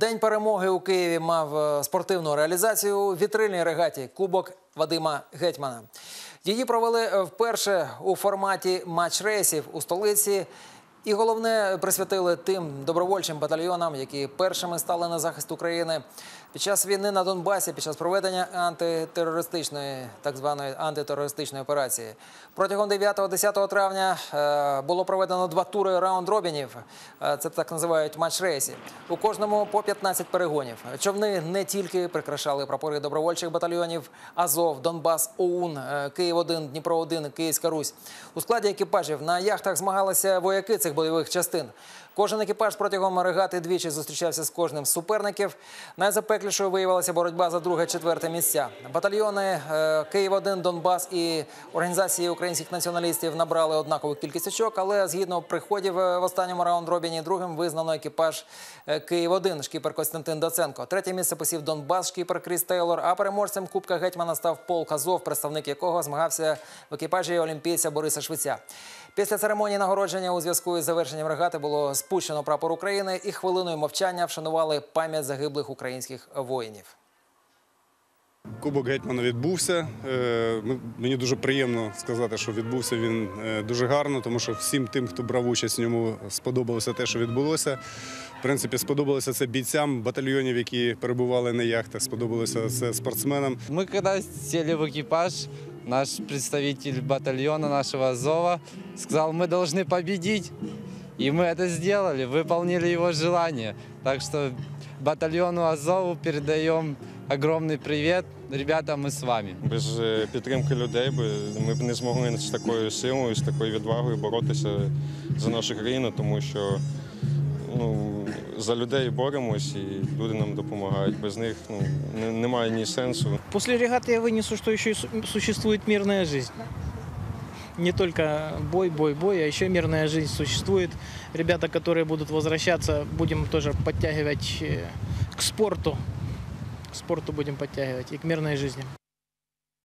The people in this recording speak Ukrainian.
День перемоги у Києві мав е, спортивну реалізацію у вітрильній регаті Кубок Вадима Гетьмана. Її провели е, вперше у форматі матч-рейсів у столиці. І головне присвятили тим добровольчим батальйонам, які першими стали на захист України під час війни на Донбасі, під час проведення антитерористичної, так званої антитерористичної операції. Протягом 9-10 травня е, було проведено два тури раунд-робінів. Е, Це так називають матч-рейсі. У кожному по 15 перегонів. Човни не тільки прикрашали прапори добровольчих батальйонів Азов, Донбас, ОУН, е, Київ 1 Дніпро 1 Київська Русь. У складі екіпажів на яхтах змагалися вояки цих бойових частин. Кожен екіпаж протягом регати двічі зустрічався з кожним з суперників. Найзапеклішою виявилася боротьба за друге-четверте місця. Батальйони е, Київ-1, Донбас і організації українських націоналістів набрали однакову кількість очок, але згідно приходів е, в останньому раунд-робіні другим визнано екіпаж е, Київ-1, шкіпер Костянтин Доценко. Третє місце посів Донбас, шкіпер Кріс Тейлор. А переможцем Кубка Гетьмана став Полк Азов, представник якого змагався в екіпажі олімпійця Бориса Швеця. Після церемонії нагородження у зв'язку із завершенням регати було спущено прапор України і хвилиною мовчання вшанували пам'ять загиблих українських воїнів. Кубок гетьмана відбувся. Е, ми- Мені дуже приємно сказати, що відбувся він е, дуже гарно, тому що всім тим, хто брав участь в ньому, сподобалося те, що відбулося. В принципі, сподобалося це бійцям батальйонів, які перебували на яхтах. Сподобалося це спортсменам. Мы когда сели в экипаж, наш представитель батальона нашего Азова сказал, мы должны победить. И мы это сделали, выполнили его желание. Так что батальону Азову передаем огромный привет. Ребята, мы с вами. Без е, підтримки людей би ми б не змогли з такою силою, з такою відвагою боротися за нашу країну, тому що ну, за людей боремось і люди нам допомагають. Без них ну, не- немає ні сенсу. После регаты я вынесу, что еще и су- существует мирная жизнь. Не только бой, бой, бой, а еще мирная жизнь существует. Ребята, которые будут возвращаться, будем тоже подтягивать э, к спорту. К спорту будем подтягивать и к мирной жизни.